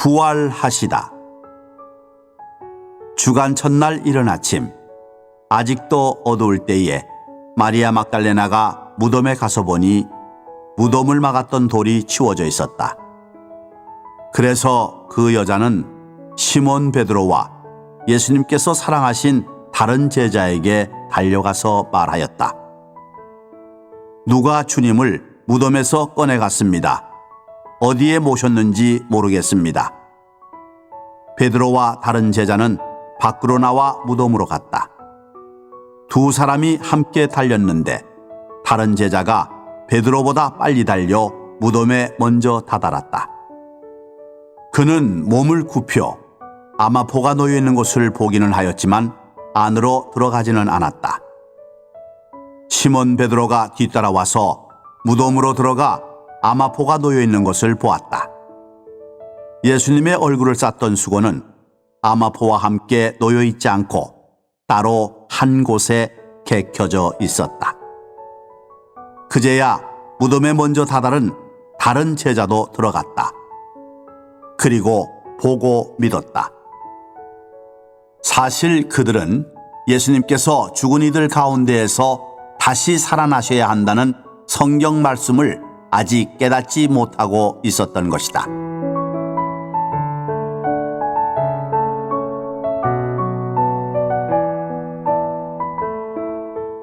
부활하시다. 주간 첫날 이른 아침, 아직도 어두울 때에 마리아 막달레나가 무덤에 가서 보니 무덤을 막았던 돌이 치워져 있었다. 그래서 그 여자는 시몬 베드로와 예수님께서 사랑하신 다른 제자에게 달려가서 말하였다. 누가 주님을 무덤에서 꺼내갔습니다. 어디에 모셨는지 모르겠습니다. 베드로와 다른 제자는 밖으로 나와 무덤으로 갔다. 두 사람이 함께 달렸는데 다른 제자가 베드로보다 빨리 달려 무덤에 먼저 다다랐다. 그는 몸을 굽혀 아마포가 놓여 있는 곳을 보기는 하였지만 안으로 들어가지는 않았다. 시몬 베드로가 뒤따라와서 무덤으로 들어가 아마포가 놓여 있는 것을 보았다. 예수님의 얼굴을 쌌던 수건은 아마포와 함께 놓여 있지 않고 따로 한 곳에 개켜져 있었다. 그제야 무덤에 먼저 다다른 다른 제자도 들어갔다. 그리고 보고 믿었다. 사실 그들은 예수님께서 죽은 이들 가운데에서 다시 살아나셔야 한다는 성경 말씀을 아직 깨닫지 못하고 있었던 것이다.